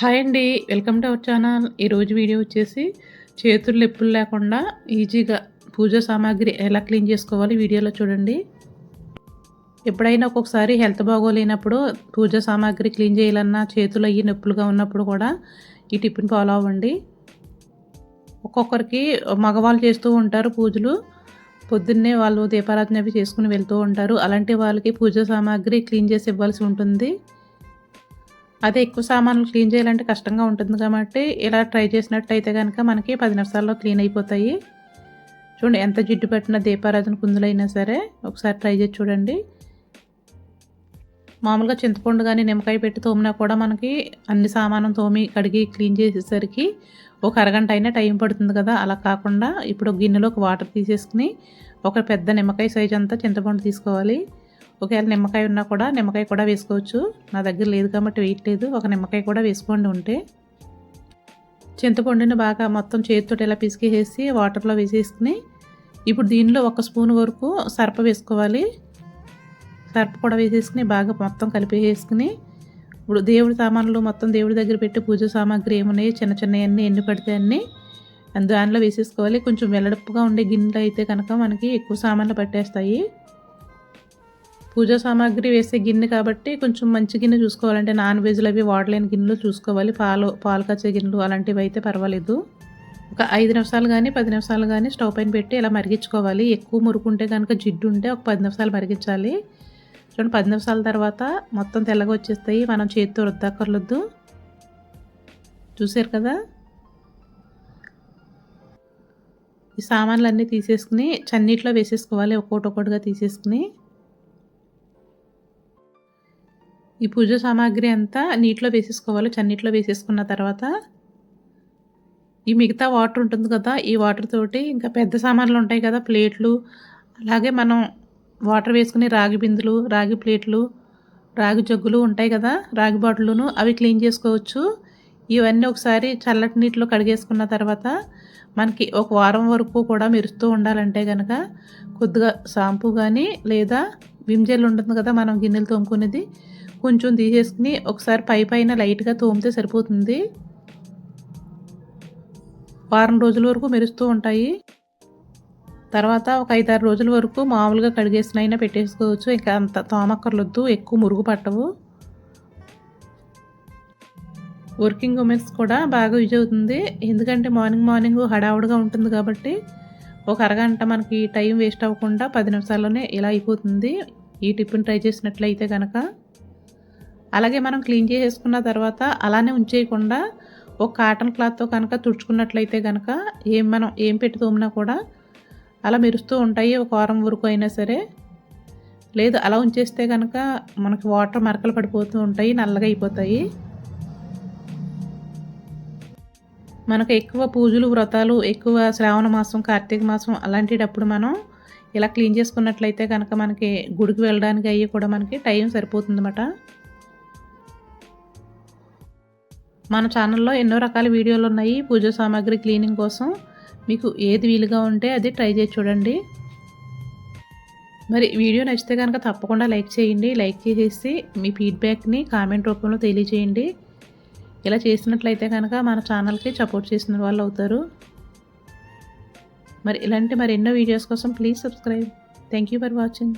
Hi అండి welcome to our channel. ఈరోజు video వచ్చేసి చేతులు నొప్పులు లేకుండా ఈజీగా పూజ సామాగ్రి ఎలా క్లీన్ చేసుకోవాలి వీడియోలో చూడండి. ఎప్పుడైనా ఒక్కొక్కసారి హెల్త్ బాగోలేనప్పుడు పూజ సామాగ్రి క్లీన్ చేయాలన్నా చేతులు అయ్యి నొప్పులుగా ఉన్నప్పుడు కూడా ఈ టిఫిన్ ఫాలో అవ్వండి. ఒక్కొక్కరికి మగవాళ్ళు చేస్తూ ఉంటారు పూజలు. పొద్దున్నే వాళ్ళు దీపారాధన అవి చేసుకుని వెళ్తూ ఉంటారు. అలాంటి వాళ్ళకి పూజ సామాగ్రి క్లీన్ చేసి ఇవ్వాల్సి ఉంటుంది. అదే ఎక్కువ సామాన్లు క్లీన్ చేయాలంటే కష్టంగా ఉంటుంది కాబట్టి ఇలా ట్రై చేసినట్టయితే కనుక మనకి పది నిమిషాల్లో క్లీన్ అయిపోతాయి. చూడండి ఎంత జిడ్డు పెట్టిన దీపారాధన కుందులైనా సరే ఒకసారి ట్రై చేసి చూడండి. మామూలుగా చింతపండు కానీ నిమ్మకాయ పెట్టి తోమినా కూడా మనకి అన్ని సామానం తోమి కడిగి క్లీన్ చేసేసరికి ఒక అరగంట అయినా టైం పడుతుంది కదా. అలా కాకుండా ఇప్పుడు గిన్నెలోకి వాటర్ తీసేసుకుని ఒక పెద్ద నిమ్మకాయ సైజ్ అంతా చింతపండు తీసుకోవాలి. ఒకవేళ నిమ్మకాయ ఉన్నా కూడా నిమ్మకాయ కూడా వేసుకోవచ్చు. నా దగ్గర లేదు కాబట్టి వేయట్లేదు ఒక నిమ్మకాయ కూడా వేసుకోండి ఉంటే. చింతపండుని బాగా మొత్తం చేతితో ఇలా పిసికేసి వాటర్లో వేసేసుకుని ఇప్పుడు దీనిలో ఒక స్పూన్ వరకు సర్ప వేసుకోవాలి. సర్ప కూడా వేసేసుకుని బాగా మొత్తం కలిపేసుకుని ఇప్పుడు దేవుడి సామాన్లు మొత్తం దేవుడి దగ్గర పెట్టి పూజ సామాగ్రి ఏమున్నాయి చిన్న చిన్నవన్నీ ఎన్ని పడితే అన్నీ దానిలో వేసేసుకోవాలి. కొంచెం వెల్లడప్పుగా ఉండే గిన్నెలు అయితే కనుక మనకి ఎక్కువ సామాన్లు పట్టేస్తాయి. పూజా సామాగ్రి వేసే గిన్నె కాబట్టి కొంచెం మంచి గిన్నె చూసుకోవాలంటే నాన్ వెజ్లు అవి వాడలేని గిన్నెలు చూసుకోవాలి. పాలు పాలు కచ్చే గిన్నెలు అలాంటివి అయితే పర్వాలేదు. ఒక ఐదు నిమిషాలు కానీ పది నిమిషాలు కానీ స్టవ్ పైన పెట్టి ఇలా మరిగించుకోవాలి. ఎక్కువ మురుకుంటే కనుక జిడ్డు ఉంటే ఒక పది నిమిషాలు మరిగించాలి. చూడండి పది నిమిషాల తర్వాత మొత్తం తెల్లగా వచ్చేస్తాయి. మనం చేతితో రుద్దక్కర్లొద్దు చూసారు కదా? ఈ సామాన్లు అన్నీ తీసేసుకుని చన్నీటిలో వేసేసుకోవాలి. ఒక్కొక్కటి ఒక్కొక్కటిగా తీసేసుకుని. ఈ పూజ సామాగ్రి అంతా నీటిలో వేసేసుకోవాలి. చన్నీటిలో వేసేసుకున్న తర్వాత ఈ మిగతా వాటర్ ఉంటుంది కదా ఈ వాటర్ తోటి ఇంకా పెద్ద సామాన్లు ఉంటాయి కదా ప్లేట్లు. అలాగే మనం వాటర్ వేసుకునే రాగి బిందులు రాగి ప్లేట్లు రాగి జగ్గులు ఉంటాయి కదా రాగి బాటిల్ను అవి క్లీన్ చేసుకోవచ్చు. ఇవన్నీ ఒకసారి చల్లటి నీటిలో కడిగేసుకున్న తర్వాత మనకి ఒక వారం వరకు కూడా మెరుస్తూ ఉండాలంటే కనుక కొద్దిగా షాంపూ కానీ లేదా విమ్జెల్ ఉంటుంది కదా మనం గిన్నెలు తోముకునేది కొంచెం తీసేసుకుని ఒకసారి పై పైన లైట్గా తోమితే సరిపోతుంది. వారం రోజుల వరకు మెరుస్తూ ఉంటాయి. తర్వాత ఒక ఐదారు రోజుల వరకు మామూలుగా కడిగేసినైనా పెట్టేసుకోవచ్చు. ఇంకా అంత తోమక్కర్లొద్దు ఎక్కువ మురుగు పట్టవు. వర్కింగ్ ఉమెన్స్ కూడా బాగా యూజ్ అవుతుంది. ఎందుకంటే మార్నింగ్ మార్నింగ్ హడావుడిగా ఉంటుంది కాబట్టి ఒక అరగంట మనకి టైం వేస్ట్ అవ్వకుండా పది నిమిషాల్లోనే ఇలా అయిపోతుంది. ఈ టిఫిన్ ట్రై చేసినట్లయితే కనుక అలాగే మనం క్లీన్ చేసేసుకున్న తర్వాత అలానే ఉంచేయకుండా ఒక కాటన్ క్లాత్తో కనుక తుడుచుకున్నట్లయితే కనుక ఏం మనం ఏం పెట్టి తోమినా కూడా అలా మెరుస్తూ ఉంటాయి ఒక వారం వరకు అయినా సరే. లేదు అలా ఉంచేస్తే కనుక మనకి వాటర్ మరకలు పడిపోతూ ఉంటాయి నల్లగా అయిపోతాయి. మనకు ఎక్కువ పూజలు వ్రతాలు ఎక్కువ శ్రావణ మాసం కార్తీక మాసం అలాంటిటప్పుడు మనం ఇలా క్లీన్ చేసుకున్నట్లయితే కనుక మనకి గుడికి వెళ్ళడానికి అయ్యి కూడా మనకి టైం సరిపోతుందన్నమాట. మన ఛానల్లో ఎన్నో రకాల వీడియోలు ఉన్నాయి. పూజ సామాగ్రి క్లీనింగ్ కోసం. మీకు ఏది వీలుగా ఉంటే అది ట్రై చేసి చూడండి. మరి వీడియో నచ్చితే కనుక తప్పకుండా లైక్ చేయండి. లైక్ చేసేసి మీ ఫీడ్బ్యాక్ని కామెంట్ రూపంలో తెలియజేయండి. ఇలా చేసినట్లయితే కనుక మన ఛానల్కి సపోర్ట్ చేసిన వాళ్ళు అవుతారు. మరి ఇలాంటి మరి ఎన్నో వీడియోస్ కోసం please subscribe thank you for watching